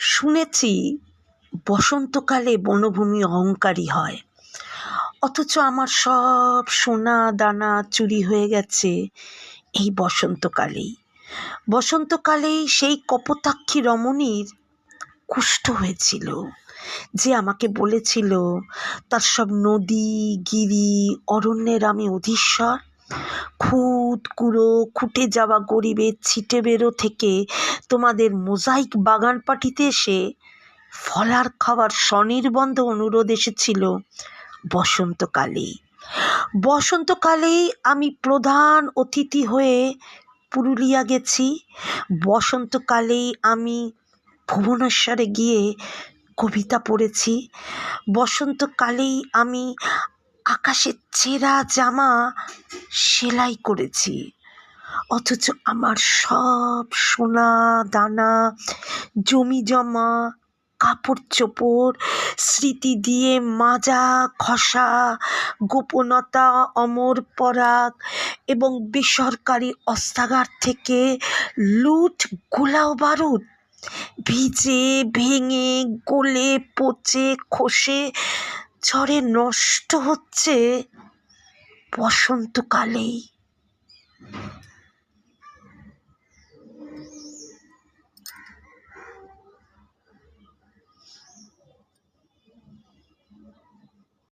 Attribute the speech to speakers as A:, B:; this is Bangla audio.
A: শুনেছি বসন্তকালে বনভূমি অহংকারী হয়। অথচ আমার সব সোনা দানা চুরি হয়ে গেছে এই বসন্তকালেই। বসন্তকালেই সেই কপোতাক্ষী রমণীর কুষ্ঠ হয়েছিল যে আমাকে বলেছিল, তার সব নদী, গিরি, অরণ্যের আমি অধীশ্বর। খুদ কুড়ো খুঁটে যাওয়া গরিবের ছিটে বেরো থেকে তোমাদের মোজাইক বাগান পাটিতে এসে ফলার খাওয়ার স্বনির্বন্ধ অনুরোধ এসেছিল বসন্তকালে বসন্তকালেই আমি প্রধান অতিথি হয়ে পুরুলিয়া গেছি। বসন্তকালেই আমি ভুবনেশ্বরে গিয়ে কবিতা পড়েছি। বসন্তকালেই আমি আকাশের ছেঁড়া জামা সেলাই করেছি। অথচ আমার সব সোনা, দানা, জমি জমা, কাপড় চোপড়, স্মৃতি দিয়ে মাজা, খসা, গোপনতা, অমর পরাগ এবং বেসরকারি অস্ত্রাগার থেকে লুট, গোলাও বারুদ। ভিজে, ভেঙে, গলে, পচে, খসে ঝড়ে নষ্ট হচ্ছে বসন্তকালেই।